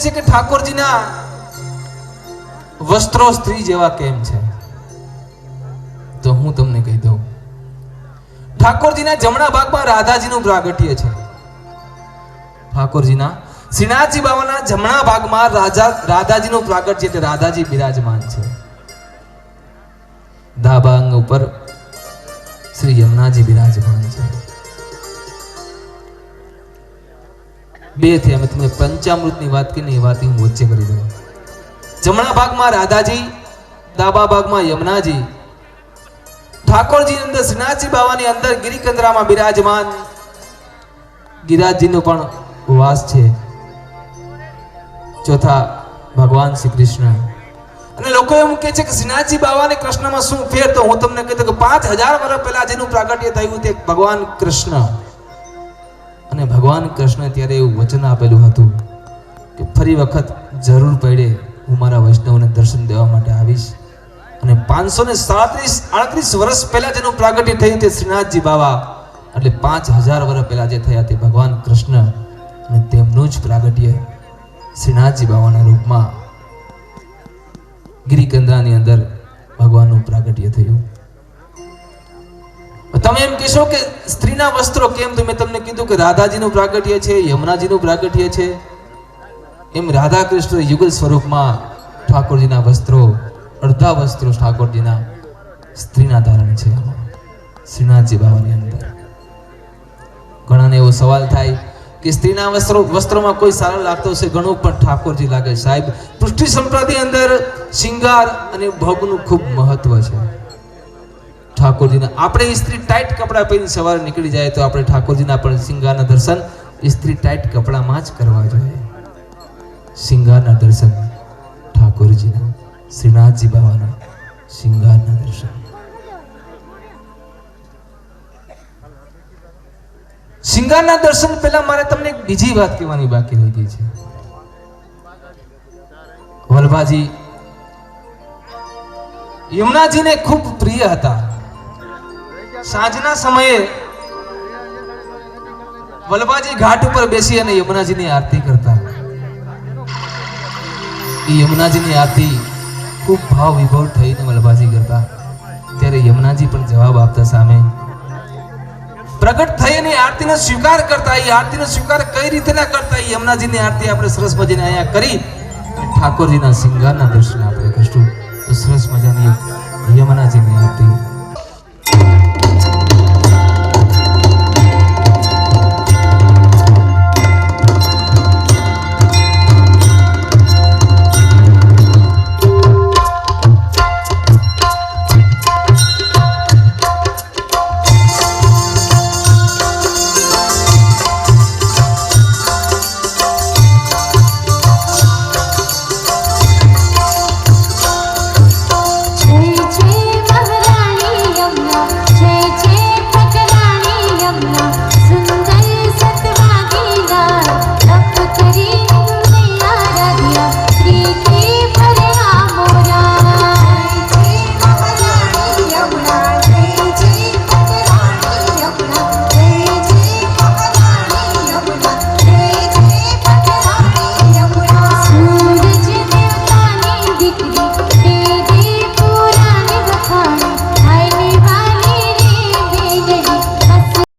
છે કે ઠાકોરજીના વસ્ત્રો સ્ત્રી જેવા કેમ છે? તો હું તમને કહી દઉં. ઠાકોરજીના જમણા ભાગમાં રાધાજીનું પ્રાગટ્ય છે. ઠાકોરજીના શ્રીનાથજી બાબાના જમણા ભાગમાં રાજા, રાધાજીનું પ્રાગટ્ય એટલે રાધાજી બિરાજમાન છે. ધાબા અંગ ઉપર શ્રી યમુનાજી બિરાજમાન બે અમે તમને પંચામૃતની વાત કરીને એ વાત હું વચ્ચે કરી દઉં. જમણા ભાગમાં રાધાજી, ડાબા ભાગમાં યમુનાજી. ઠાકોરજી અંદર શ્રીનાથજી બાવાની અંદર ગિરિકંદરામાં બિરાજમાન. ગિરાજજીનો પણ વાસ છે. ચોથા ભગવાન શ્રી કૃષ્ણ અને લોકો એમ કહે છે કે શ્રીનાથજી બાવાને કૃષ્ણમાં શું ફેર? તો હું તમને કહી દઉં કે પાંચ હજાર વર્ષ પહેલા જેનું પ્રાગટ્ય થયું તે ભગવાન કૃષ્ણ. અને ભગવાન કૃષ્ણ ત્યારે એવું વચન આપેલું હતું કે ફરી વખત જરૂર પડે હું મારા વૈષ્ણવને દર્શન દેવા માટે આવીશ. અને પાંચસો ને સાડત્રીસ, આડત્રીસ વર્ષ પહેલા જેનું પ્રાગટ્ય થયું તે શ્રીનાથજી બાવા, એટલે પાંચ હજાર વર્ષ પહેલા જે થયા તે ભગવાન કૃષ્ણ અને તેમનું જ પ્રાગટ્ય શ્રીનાથજી બાવાના રૂપમાં ગિરિકંદરાની અંદર ભગવાનનું પ્રાગટ્ય થયું. તમે એમ કહેશો કે સ્ત્રીના વસ્ત્રો કેમ? તો મેં તમને કીધું કે રાધાજીનું પ્રાગટ્ય છે, યમુનાજીનું પ્રાગટ્ય છે. એમ રાધા કૃષ્ણ યુગલ સ્વરૂપમાં ઠાકોરજીના વસ્ત્રો, અડધા વસ્ત્રો ઠાકોરજીના સ્ત્રીના ધારણ છે શ્રીનાથજી બાવાની અંદર. ઘણાને એવો સવાલ થાય કે સ્ત્રીના વસ્ત્રો, વસ્ત્રોમાં કોઈ સારો લાગતો હશે? ઘણું પણ ઠાકોરજી લાગે સાહેબ પૃષ્ઠિ સંપ્રદાય અંદર શિંગાર અને ભોગનું ખૂબ મહત્વ છે. ઠાકોરજીના. આપણે સ્ત્રી ટાઈટ કપડાં પહેરીને સવારે નીકળી જાય તો આપણે ઠાકોરજીના પણ શિંગારના દર્શન સ્ત્રી ટાઈટ કપડામાં જ કરવા જોઈએ. શિંગારના દર્શન ઠાકોરજીના, શ્રીનાથજી બાબાના સિંગારના દર્શન. સિંગારના દર્શન પહેલા મારે તમને એક બીજી વાત કહેવાની બાકી રહી ગઈ છે. વલ્ભાજી યમુનાજીને ખૂબ પ્રિય હતા. સાંજના સમયે વલ્લભાજી ઘાટ ઉપર બેસી અને યમુનાજીની આરતી કરતા. એ યમુનાજીની આરતી ખૂબ ભાવ વિભોર થઈને વલ્લભાજી કરતા. ત્યારે યમુનાજી પણ જવાબ આપતા સામે, પ્રગટ થઈ અને આરતીનો સ્વીકાર કરતા, એ આરતીનો સ્વીકાર કઈ રીતે ના કરતા? એ યમુનાજીની આરતી આપણે સરસ મજાની અહીંયા કરી ઠાકોરજીના સિંગારના દર્શન આપણે કરશું. તો સરસ મજાની યમુનાજીની આરતી